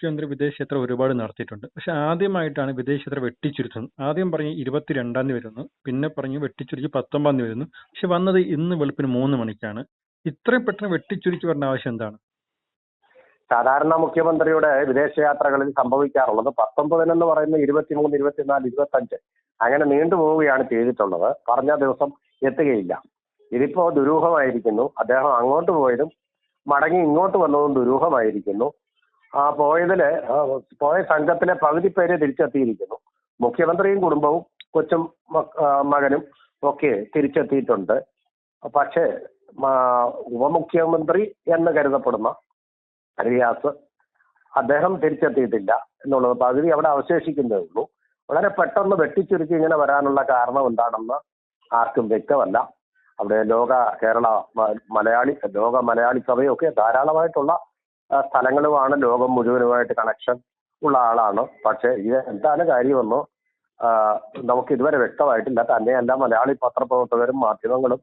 മുഖ്യമന്ത്രി വിദേശയാത്ര ഒരുപാട് നടത്തിയിട്ടുണ്ട്. പക്ഷെ ആദ്യമായിട്ടാണ് വിദേശയാത്ര വെട്ടിച്ചുരുത്തുന്നത്. ആദ്യം പറഞ്ഞു ഇരുപത്തിരണ്ടാം തീയതി വരുന്നു. പിന്നെ പറഞ്ഞു വെട്ടിച്ചുരുക്കി പത്തൊമ്പതാം തീയതി വരുന്നു. പക്ഷെ വന്നത് ഇന്ന് വെളുപ്പിന് മൂന്ന് മണിക്കാണ്. ഇത്രയും പെട്ടെന്ന് വെട്ടിച്ചുരുക്കി വരേണ്ട ആവശ്യം എന്താണ്? സാധാരണ മുഖ്യമന്ത്രിയുടെ വിദേശ യാത്രകളിൽ സംഭവിക്കാറുള്ളത് പത്തൊമ്പതിനെന്ന് പറയുന്ന ഇരുപത്തിമൂന്ന് ഇരുപത്തിനാല് ഇരുപത്തഞ്ച് അങ്ങനെ നീണ്ടുപോവുകയാണ് ചെയ്തിട്ടുള്ളത്. പറഞ്ഞ ദിവസം എത്തുകയില്ല. ഇതിപ്പോ ദുരൂഹമായിരിക്കുന്നു. അദ്ദേഹം അങ്ങോട്ട് പോയതും മടങ്ങി ഇങ്ങോട്ട് വന്നതും ദുരൂഹമായിരിക്കുന്നു. ആ പോയതിൽ പോയ സംഘത്തിലെ പകുതി പേരെ തിരിച്ചെത്തിയിരിക്കുന്നു. മുഖ്യമന്ത്രിയും കുടുംബവും കൊച്ചും മകനും ഒക്കെ തിരിച്ചെത്തിയിട്ടുണ്ട്. പക്ഷെ ഉപമുഖ്യമന്ത്രി എന്ന് കരുതപ്പെടുന്ന റിയാസ് അദ്ദേഹം തിരിച്ചെത്തിയിട്ടില്ല എന്നുള്ളത്. പകുതി അവിടെ അവശേഷിക്കുന്നേ ഉള്ളൂ. വളരെ പെട്ടെന്ന് വെട്ടിച്ചുരുക്കി ഇങ്ങനെ വരാനുള്ള കാരണം എന്താണെന്ന് ആർക്കും വ്യക്തമല്ല. അവിടെ ലോക കേരള മലയാളി ലോക മലയാളി സഭയൊക്കെ ധാരാളമായിട്ടുള്ള സ്ഥലങ്ങളുമാണ് ലോകം മുഴുവനുമായിട്ട് കണക്ഷൻ ഉള്ള ആളാണ്. പക്ഷേ ഇത് എന്താണ് കാര്യമെന്നോ നമുക്ക് ഇതുവരെ വ്യക്തമായിട്ടില്ല. തന്നെയല്ല മലയാളി പത്രപ്രവർത്തകരും മാധ്യമങ്ങളും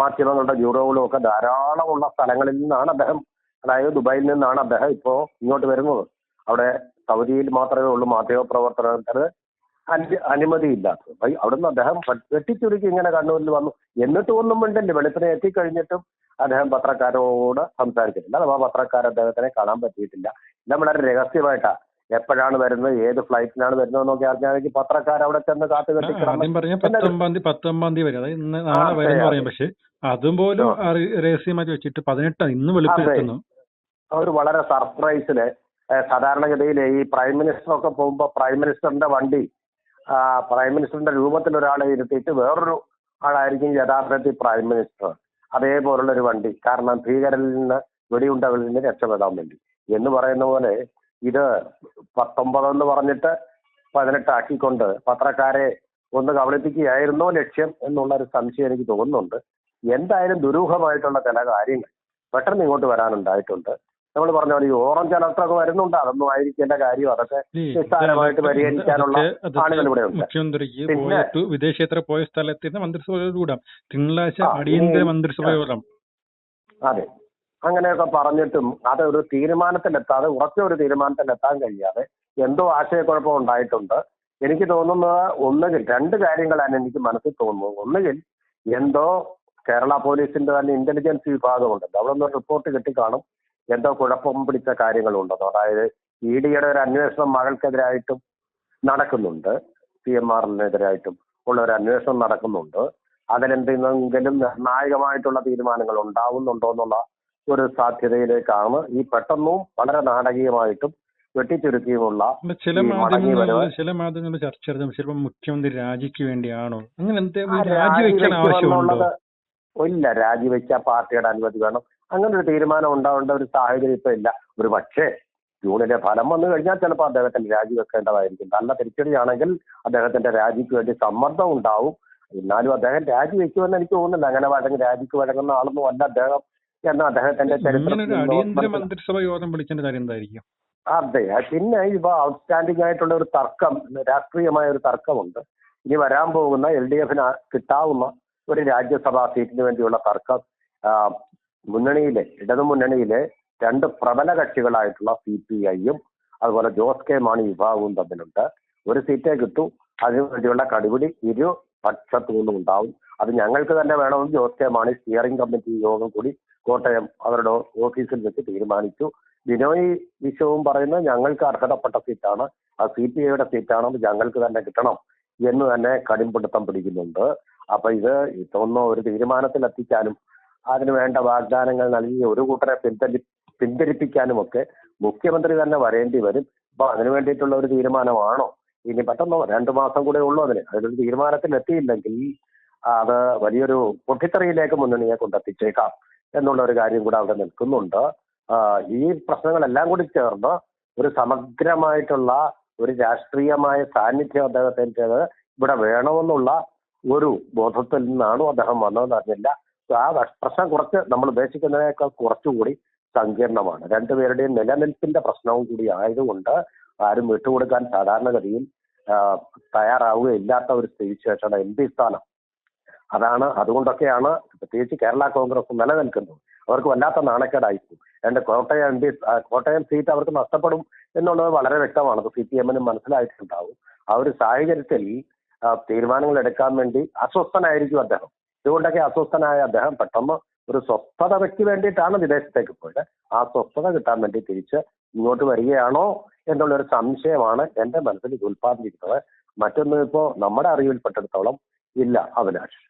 മാധ്യമങ്ങളുടെ ബ്യൂറോകളും ഒക്കെ ധാരാളമുള്ള സ്ഥലങ്ങളിൽ നിന്നാണ് അദ്ദേഹം അതായത് ദുബായിൽ നിന്നാണ് അദ്ദേഹം ഇപ്പോ ഇങ്ങോട്ട് വരുന്നത്. അവിടെ സൗദിയിൽ മാത്രമേ ഉള്ളൂ മാധ്യമ പ്രവർത്തകർക്ക് അനു അനുമതിയില്ലാത്തത്. അവിടുന്ന് അദ്ദേഹം വെട്ടിച്ചുരുക്കി ഇങ്ങനെ കണ്ണൂരിൽ വന്നു. എന്നിട്ട് ഒന്നും വേണ്ടല്ലേ വെളുപ്പിനെ എത്തിക്കഴിഞ്ഞിട്ടും അദ്ദേഹം പത്രക്കാരോട് സംസാരിച്ചിട്ടില്ല. അഥവാ പത്രക്കാർ അദ്ദേഹത്തിനെ കാണാൻ പറ്റിയിട്ടില്ല. എല്ലാം വളരെ രഹസ്യമായിട്ടാ. എപ്പോഴാണ് വരുന്നത്? ഏത് ഫ്ലൈറ്റിനാണ് വരുന്നതെന്നൊക്കെ അറിഞ്ഞാണെങ്കിൽ പത്രക്കാർ അവിടെ ചെന്ന് കാത്തു കെട്ടിക്കണം. പത്തൊമ്പതാം തീയതി പത്തൊമ്പതാം തീയതി വരെ. അതായത് ഇന്ന് നാളെ ആ, വരെ എന്ന് അതെ, പറയും. പക്ഷെ അതും പോലും ആ. വെച്ചിട്ട് പതിനെട്ടാം ഇന്ന്. അവർ വളരെ സർപ്രൈസിൽ സാധാരണഗതിയിൽ ഈ പ്രൈം മിനിസ്റ്റർ ഒക്കെ പോകുമ്പോൾ പ്രൈം മിനിസ്റ്ററിന്റെ വണ്ടി പ്രൈം മിനിസ്റ്ററിന്റെ രൂപത്തിൽ ഒരാളെ ഇരുത്തിയിട്ട് വേറൊരു ആളായിരിക്കും യഥാർത്ഥത്തിൽ പ്രൈം മിനിസ്റ്റർ അതേപോലുള്ള ഒരു വണ്ടി. കാരണം ഭീകരരിൽ നിന്ന് വെടിയുണ്ടകളിൽ നിന്ന് രക്ഷപ്പെടാൻ വേണ്ടി. എന്ന് പറയുന്ന പോലെ ഇത് പത്തൊമ്പതെന്ന് പറഞ്ഞിട്ട് പതിനെട്ടാക്കിക്കൊണ്ട് പത്രക്കാരെ ഒന്ന് കബളിപ്പിക്കുകയായിരുന്നോ ലക്ഷ്യം എന്നുള്ള ഒരു സംശയം എനിക്ക് തോന്നുന്നുണ്ട്. എന്തായാലും ദുരൂഹമായിട്ടുള്ള ചില കാര്യങ്ങൾ പെട്ടെന്ന് ഇങ്ങോട്ട് വരാനുണ്ടായിട്ടുണ്ട്. നമ്മൾ പറഞ്ഞ പോലെ ഈ ഓറഞ്ച് അലർട്ടൊക്കെ വരുന്നുണ്ട്. അതൊന്നും ആയിരിക്കേണ്ട കാര്യം. അതൊക്കെ നിസ്സാരമായിട്ട് പരിഹരിക്കാനുള്ള ആളുകൾ ഇവിടെ ഉണ്ട്. മുഖ്യമന്ത്രിക്ക് പിന്നെ- പോയിട്ട് വിദേശയാത്ര പോയ സ്ഥലത്തിന് മന്ത്രിസഭ കൂടാം. തിങ്കളാഴ്ച അടിയന്തര ഇനി- മന്ത്രിസഭ യോഗം അതെ. അങ്ങനെയൊക്കെ പറഞ്ഞിട്ടും അത് ഒരു തീരുമാനത്തിലെത്താതെ ഉറച്ച ഒരു തീരുമാനത്തിലെത്താൻ കഴിയാതെ എന്തോ ആശയക്കുഴപ്പം ഉണ്ടായിട്ടുണ്ട്. എനിക്ക് തോന്നുന്നത് ഒന്നുകിൽ രണ്ട് കാര്യങ്ങളാണ് എനിക്ക് മനസ്സിൽ തോന്നുന്നത്. ഒന്നുകിൽ എന്തോ കേരള പോലീസിന്റെ തന്നെ ഇന്റലിജൻസ് വിഭാഗമുണ്ടല്ലോ അവിടെ നിന്ന് റിപ്പോർട്ട് കിട്ടിക്കാണും. എന്തോ കുഴപ്പം പിടിച്ച കാര്യങ്ങളുണ്ടെന്നോ അതായത് ഇ ഡിയുടെ ഒരു അന്വേഷണം മകൾക്കെതിരായിട്ടും നടക്കുന്നുണ്ട്. പി എം ആറിനെതിരായിട്ടും ഉള്ള ഒരു അന്വേഷണം നടക്കുന്നുണ്ട്. അതിലെന്തെങ്കിലും നിർണായകമായിട്ടുള്ള തീരുമാനങ്ങൾ ഉണ്ടാവുന്നുണ്ടോ എന്നുള്ള ഒരു സാധ്യതയിലേക്കാണ് ഈ പെട്ടെന്നും വളരെ നാടകീയമായിട്ടും വെട്ടിച്ചുരുക്കിയുമുള്ള ചില വരവ് ചില മാധ്യമങ്ങൾ ചർച്ച ചെയ്തു ചിലപ്പോൾ മുഖ്യമന്ത്രി രാജിക്ക് വേണ്ടിയാണോ? അങ്ങനെ രാജിവെക്കാൻ ആവശ്യമുണ്ടോ? ഇല്ല രാജിവെച്ച പാർട്ടിയുടെ അനുമതി വേണം. അങ്ങനെ ഒരു തീരുമാനം ഉണ്ടാവേണ്ട ഒരു സാഹചര്യം ഇപ്പൊ ഇല്ല. ഒരു പക്ഷേ ജൂണിലെ ഫലം വന്നു കഴിഞ്ഞാൽ ചിലപ്പോൾ അദ്ദേഹത്തിന് രാജിവെക്കേണ്ടതായിരിക്കും നല്ല തിരിച്ചടിയാണെങ്കിൽ അദ്ദേഹത്തിന്റെ രാജിക്ക് വേണ്ടി സമ്മർദ്ദം ഉണ്ടാവും. എന്നാലും അദ്ദേഹം രാജിവെക്കുമെന്ന് എനിക്ക് തോന്നുന്നില്ല. അങ്ങനെ വഴങ്ങി രാജിക്ക് വഴങ്ങുന്ന ആളൊന്നും അല്ല അദ്ദേഹം എന്ന അദ്ദേഹത്തിന്റെ ചരിത്രത്തിൽ യോഗം വിളിക്കേണ്ട കാര്യം എന്തായിരിക്കും? അതെ പിന്നെ ഇപ്പൊ ഔട്ട്സ്റ്റാൻഡിംഗ് ആയിട്ടുള്ള ഒരു തർക്കം രാഷ്ട്രീയമായ ഒരു തർക്കമുണ്ട്. ഇനി വരാൻ പോകുന്ന എൽ ഡി എഫിന് കിട്ടാവുന്ന ഒരു രാജ്യസഭാ സീറ്റിന് വേണ്ടിയുള്ള തർക്കം മുന്നണിയിലെ ഇടതു മുന്നണിയിലെ രണ്ട് പ്രബല കക്ഷികളായിട്ടുള്ള സി പി ഐയും അതുപോലെ ജോസ് കെ മാണി വിഭാഗവും തമ്മിലുണ്ട്. ഒരു സീറ്റേ കിട്ടൂ. അതിനുവേണ്ടിയുള്ള കടുപിടി ഇരു പക്ഷത്തു നിന്നും ഉണ്ടാവും. അത് ഞങ്ങൾക്ക് തന്നെ വേണമെന്ന് Jose K Mani steering committee യോഗം കൂടി കോട്ടയം അവരുടെ ഓഫീസിൽ വെച്ച് തീരുമാനിച്ചു. ബിനോയ് വിശ്വവും പറയുന്നത് ഞങ്ങൾക്ക് അർഹതപ്പെട്ട സീറ്റാണ്. ആ സി പി ഐയുടെ സീറ്റാണ് ഞങ്ങൾക്ക് തന്നെ കിട്ടണം എന്ന് തന്നെ കടുംപിടുത്തം പിടിക്കുന്നുണ്ട്. അപ്പൊ ഇത് ഇതൊന്നും ഒരു തീരുമാനത്തിൽ തീരുമാനത്തിലെത്തിക്കാനും അതിന് വേണ്ട വാഗ്ദാനങ്ങൾ നൽകി ഒരു കൂട്ടരെ പിന്തലി പിന്തിരിപ്പിക്കാനും ഒക്കെ മുഖ്യമന്ത്രി തന്നെ വരേണ്ടി വരും. അപ്പൊ അതിനു വേണ്ടിയിട്ടുള്ള ഒരു തീരുമാനമാണോ? ഇനി പെട്ടെന്നോ രണ്ടു മാസം കൂടെ ഉള്ളൂ അതിന്. അതിനൊരു തീരുമാനത്തിൽ എത്തിയില്ലെങ്കിൽ അത് വലിയൊരു പൊട്ടിത്തെറിയിലേക്ക് മുന്നണിയെ കൊണ്ടെത്തിച്ചേക്കാം എന്നുള്ള ഒരു കാര്യം കൂടെ അവിടെ നിൽക്കുന്നുണ്ട്. ഈ പ്രശ്നങ്ങളെല്ലാം കൂടി ചേർന്ന് ഒരു സമഗ്രമായിട്ടുള്ള ഒരു രാഷ്ട്രീയമായ സാന്നിധ്യം അദ്ദേഹത്തിന്റെത് ഇവിടെ വേണമെന്നുള്ള ഒരു ബോധത്തിൽ നിന്നാണോ അദ്ദേഹം വന്നതെന്ന് അറിഞ്ഞില്ല. ആ പ്രശ്നം കുറച്ച് നമ്മൾ ഉദ്ദേശിക്കുന്നതിനേക്കാൾ കുറച്ചുകൂടി സങ്കീർണമാണ്. രണ്ടുപേരുടെയും നിലനിൽപ്പിന്റെ പ്രശ്നവും കൂടി ആയതുകൊണ്ട് ആരും വിട്ടുകൊടുക്കാൻ സാധാരണഗതിയിൽ തയ്യാറാവുകയില്ലാത്ത ഒരു സ്ഥിതിവിശേഷമാണ് എം പി സ്ഥാനം. അതാണ് അതുകൊണ്ടൊക്കെയാണ് പ്രത്യേകിച്ച് കേരള കോൺഗ്രസ് നിലനിൽക്കുന്നത്. അവർക്ക് വല്ലാത്ത നാണക്കേടായിരിക്കും രണ്ട് Kottayam M P Kottayam seat അവർക്ക് നഷ്ടപ്പെടും എന്നുള്ളത് വളരെ വ്യക്തമാണ്. സി പി എമ്മിനും മനസ്സിലായിട്ടുണ്ടാവും. ആ ഒരു സാഹചര്യത്തിൽ തീരുമാനങ്ങൾ എടുക്കാൻ വേണ്ടി അസ്വസ്ഥനായിരിക്കും അദ്ദേഹം. ഇതുകൊണ്ടൊക്കെ അസ്വസ്ഥനായ അദ്ദേഹം പെട്ടെന്ന് ഒരു സ്വസ്ഥത വ്യക്തി വേണ്ടിയിട്ടാണ് വിദേശത്തേക്ക് പോയത്. ആ സ്വസ്ഥത കിട്ടാൻ വേണ്ടി തിരിച്ച് ഇങ്ങോട്ട് വരികയാണോ എന്നുള്ള ഒരു സംശയമാണ് എന്റെ മനസ്സിൽ ഇത് ഉത്പാദിപ്പിക്കുന്നത് മറ്റൊന്നും ഇപ്പോ നമ്മുടെ അറിവിൽപ്പെട്ടിടത്തോളം ഇല്ല അഭിലാഷ്